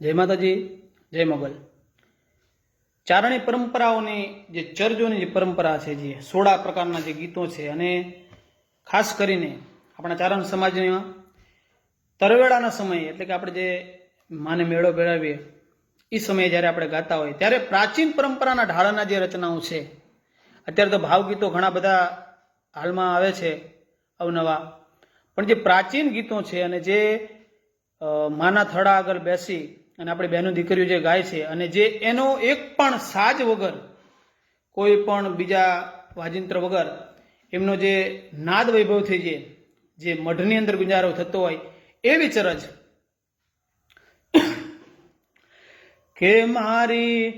જય માતાજી, જય મોગલ. ચારણી પરંપરાઓની જે ચર્ચોની જે પરંપરા છે, જે સોળા પ્રકારના જે ગીતો છે, અને ખાસ કરીને આપણા ચારણ સમાજમાં તરવેડાના સમયે, એટલે કે આપણે જે માને મેળો ભેળાવીએ, એ સમયે જ્યારે આપણે ગાતા હોય, ત્યારે પ્રાચીન પરંપરાના ઢાળાના જે રચનાઓ છે, અત્યારે તો ભાવગીતો ઘણા બધા હાલમાં આવે છે, અવનવા. પણ જે પ્રાચીન ગીતો છે, અને જે માના થડા આગળ બેસી અને આપણી બહેનો દીકરીઓ જે ગાય છે અને જે એનો એક પણ સાજ વગર, કોઈ પણ બીજા વાજિંત્ર વગર, એમનો જે નાદ વૈભવ થઈ જાય, જે મઢની અંદર ગુંજારો થતો હોય, એવી ચરજ. કે મારી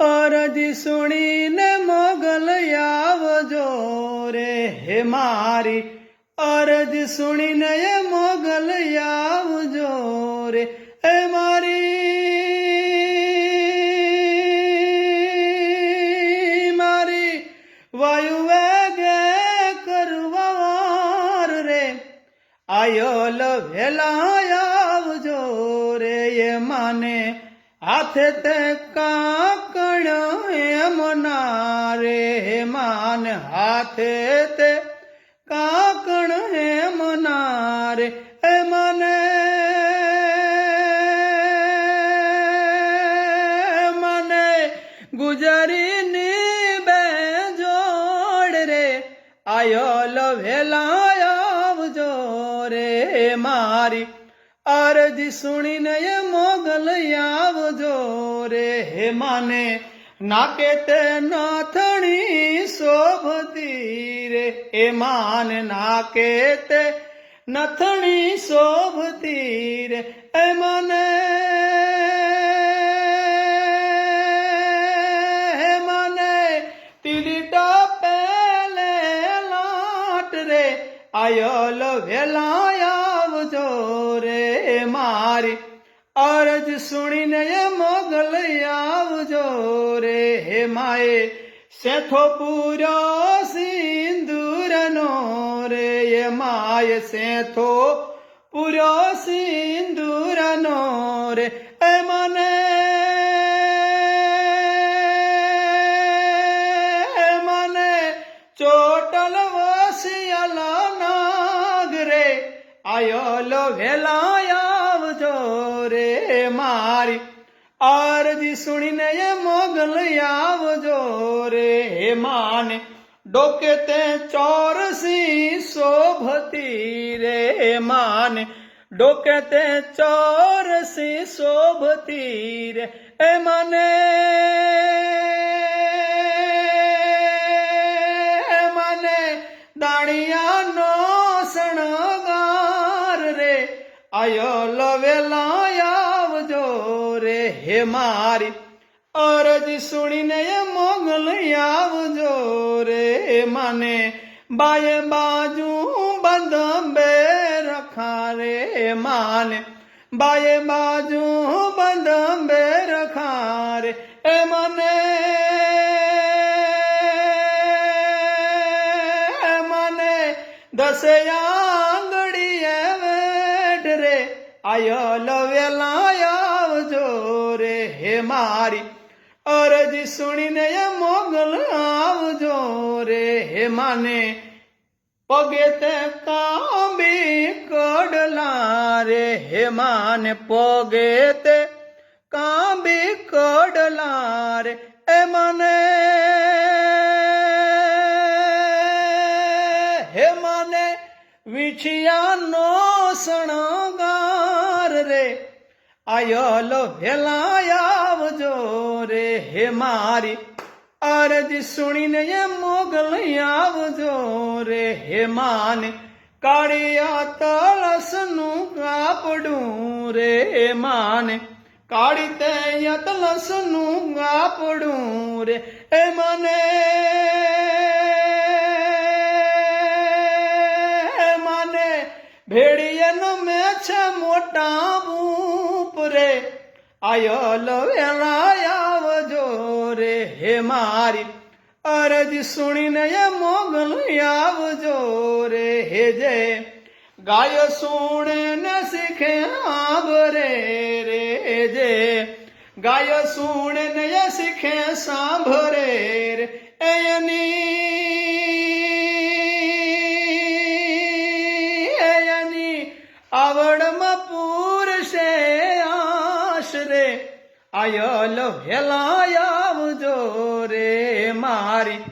અરજ સુણીને મોગલ આવજો રે, હે મારી અરજ સુણીને મોગલ આવજો રે, હે મારી વાયુ વેગે કરવાર રે. આયો લભેલા આવજો રે એ માને. હાથે તે કાકણ એમ ના રે. માન હાથે તે કાકણ એમ ના રે. એ મને આયલ વેલા આવજો રે મારી. અરજી સુણીને એ મોગલ આવજો રે હે માને. નાકે તે નાથણી શોભતી રે. એ માન નાકે તે નથણી શોભતી રે, આયલ વેલા આવજો રે મારી. અરજ સુણીને એ મોગલ આવજો રે હે માએ. શેઠો પૂરો સિંદૂરનો રે એ માય શેઠો પૂરો સિંદૂરનો રે. એ મને આયલ વેલા આવજો રે મારી. આરજી સુણીને એ મોગલ આવજો રે માને. ડોકે તે ચોરસી શોભતી રે માને. ડોકે તે ચોરસી શોભતી રે. એ મને આયલ વેલા આવજો રે હે મારી. અરજી સુણીને એ મોગલ આવજો રે મને. બાય બાજુ બંધંબે રખા રે માને. બાય બાજુ બંધંબે રખા રે એ મને. મને. દસે આયલ વેલા આવજો રે, હે મારી અરજી સુણીને એ મોગલ આવજો રે, હે માને પગે તે કાંબી કડલા રે, હે માને પગે તે કાંબી કડલા રે વિછિયાનો શણગાર રે. આયલો વેલા આવજો રે. હે મારી અરજી સુણીને એ મોગલ આવજો રે. હે માને કાળિયા તળસનું કાપડું રે. માને કાળી તે તલસનું કાપડું રે. હે મને ભેડિયનો મેં છે મોટા બૂપ રે. આયલ વેલા આવજો રે. હે મારી અરજ સુણીને એ મોગલ આવજો રે. હે જે ગાય સુણે ને શીખે આબરે રે. જે ગાય સુણે નય શીખે સાંભરે રે. એની આવડમાં પૂરશે આશરે, આયલ હેલાય આવજો રે મારી.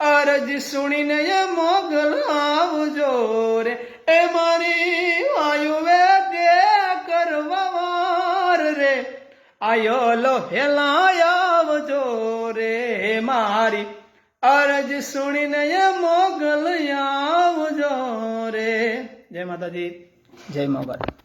અરજ સુણીને એ મોગલ આવજો રે. એ મારી વાયુ વેગે કરવાર રે. આયલો હેલાય આવજો રે મારી. અરજ સુણીને એ મોગલ આવજો રે. જય માતાજી. જય મોગલ